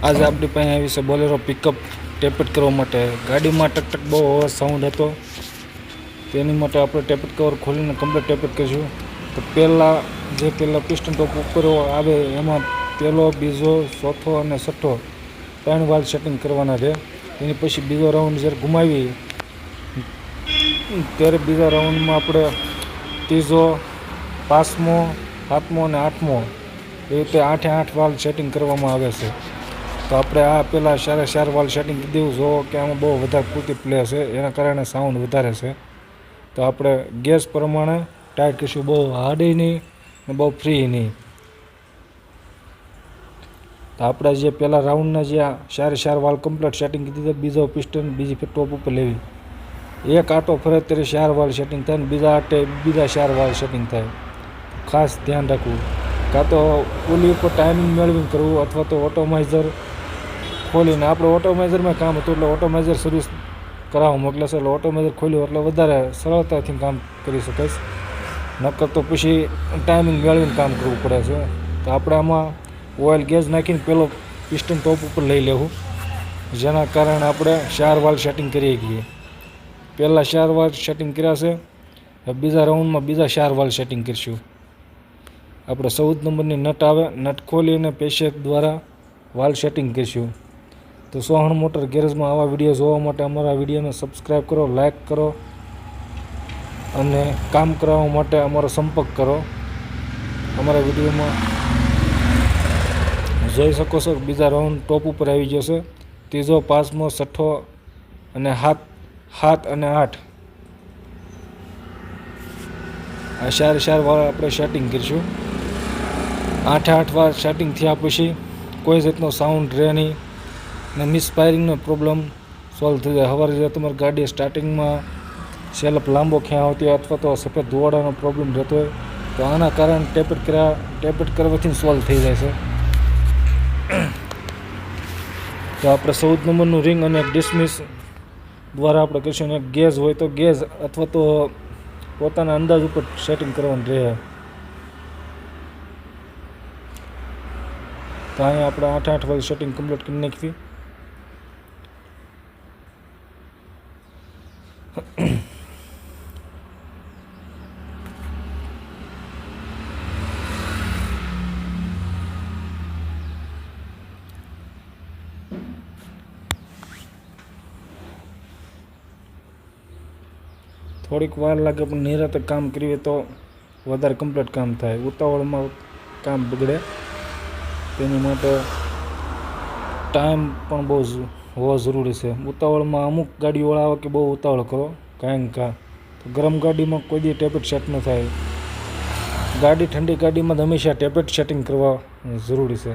આજે આપણી પાસે આવી છે બોલેરો પિકઅપ ટેપેટ કરવા માટે. ગાડીમાં ટકટક બહુ સાઉન્ડ હતો. તેની માટે આપણે ટેપેટ કવર ખોલીને કમ્પ્લીટ ટેપેટ કરીશું. તો પહેલાં જે પહેલાં પિસ્ટન ટોપ ઉપર આવે એમાં પહેલો, બીજો, ચોથો અને છઠ્ઠો ત્રણ વાર સેટિંગ કરવાના છે. એની પછી બીજો રાઉન્ડ જ્યારે ઘુમાવી ત્યારે બીજા રાઉન્ડમાં આપણે ત્રીજો, પાંચમો, સાતમો અને આઠમો. એ રીતે આઠે આઠ વાલ સેટિંગ કરવામાં આવે છે. તો આપણે આ પહેલાં સારા ચાર વાલ સેટિંગ કીધું જો કે આમાં બહુ વધારે પૂરતી પ્લે છે, એના કારણે સાઉન્ડ વધારે છે. તો આપણે ગેસ પ્રમાણે ટાઈટ કરીશું બહુ હાર્ડય નહીં ને બહુ ફ્રી નહીં. તો આપણે જે પહેલાં રાઉન્ડના જે ચારે ચાર વાલ કમ્પ્લીટ સેટિંગ કીધી હતી બીજો પિસ્ટન બીજી ટોપ ઉપર લેવી. એક આટો ફરે ત્યારે ચાર વાલ સેટિંગ થાય ને બીજા આટે બીજા ચાર વાલ સેટિંગ થાય. ખાસ ધ્યાન રાખવું. કાં તો ઓલી ઉપર ટાઈમિંગ મેળવીને કરવું અથવા તો ઓટોમાઇઝર ખોલીને આપણે ઓટોમાઇઝરમાં કામ હતું એટલે ઓટોમાઇઝર સર્વિસ કરાવવા મોકલે છે. એટલે ઓટોમાઇઝર ખોલ્યું એટલે વધારે સરળતાથી કામ કરી શકાય નક્કર તો પછી ટાઈમિંગ મેળવીને કામ કરવું પડે છે. તો આપણે આમાં ઓઇલ ગેસ નાખીને પેલો પિસ્ટન ટોપ ઉપર લઈ લેવું. જેના કારણે આપણે ચાર વાલ સેટિંગ કરી શકીએ. પહેલાં ચાર વાલ સેટિંગ કર્યા છે. બીજા રાઉન્ડમાં બીજા ચાર વાલ સેટિંગ કરીશું. આપણે ચૌદ નંબરની નટ આવે, નટ ખોલીને પેશેક દ્વારા વાલ સેટિંગ કરીશું. તો સોહણ મોટર ગેરેજમાં આવા વીડિયો જોવા માટે અમારા વિડીયોને સબસ્ક્રાઈબ કરો લાઈક કરો અને કામ કરાવવા માટે અમારો સંપર્ક કરો. અમારા વિડીયોમાં જોઈ શકો છો બીજા રાઉન્ડ ટોપ ઉપર આવી છે. ત્રીજો, પાંચમો, છઠ્ઠો અને હાથ સાત અને આઠ. આ ચાર વાર આપણે સેટિંગ કરીશું. આઠે, આઠ વાર સેટિંગ થયા પછી કોઈ જાતનો સાઉન્ડ રહે નહીં. ને મિસફાયરિંગનો પ્રોબ્લેમ સોલ્વ થઈ જાય. સવારે જ્યારે તમારી ગાડી સ્ટાર્ટિંગમાં સેલ્ફ લાંબો ક્યાં આવતી હોય અથવા તો સફેદ ધોવાડાનો પ્રોબ્લેમ રહેતો હોય, તો આના કારણે ટેપેટ કર્યા ટેપેટ કરવાથી સોલ્વ થઈ જાય છે. તો આપણે ચૌદ નંબરનું રિંગ અને ડિસમિસ દ્વારા આપણે કહીશું અને ગેસ હોય તો ગેસ અથવા તો પોતાના અંદાજ ઉપર સેટિંગ કરવાનું રહે. તો અહીંયા આપણે આઠ આઠ વાગે સેટિંગ કમ્પ્લીટ કરી નાખવી થોડીક વાર લાગે પણ નિરાતે કામ કરીએ તો વધારે કમ્પ્લીટ કામ થાય. ઉતાવળમાં કામ બગડે. તેની માટે ટાઈમ પણ બહુ હોવો જરૂરી છે. ઉતાવળમાં અમુક ગાડીવાળા આવે કે બહુ ઉતાવળ કરો, કાંઈ કાં તો ગરમ ગાડીમાં કોઈ દી ટેપેટ સેટ ન થાય. ગાડી ઠંડી ગાડીમાં હંમેશા ટેપેટ સેટિંગ કરવા જરૂરી છે.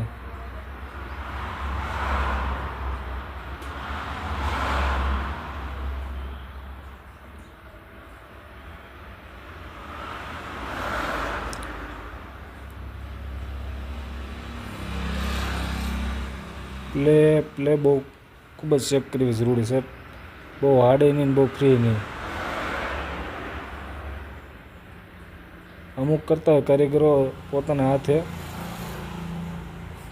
પ્લે પ્લે બહુ ખૂબ જ ચેક કરવી જરૂરી છે. બહુ હાર્ડ નહીં બહુ ફ્રી નહીં. અમુક કરતા હોય કારીગરો પોતાના હાથે,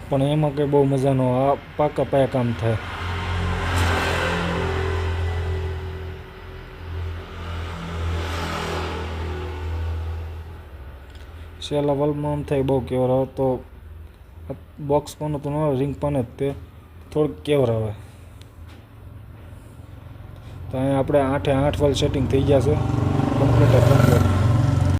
પણ એમાં કંઈ બહુ મજાનો આ પાકા પાયા કામ થાય. છેલ્લા વલ્બમાં આમ થાય, બહુ કેવર આવે તો બોક્સ પણ તો ન રિંગ પણ જ તે. થોડુંક કેવર આવે. તો અહીંયા આપણે આઠે આઠ વાલ સેટિંગ થઈ ગયા છે. કમ્પ્લીટ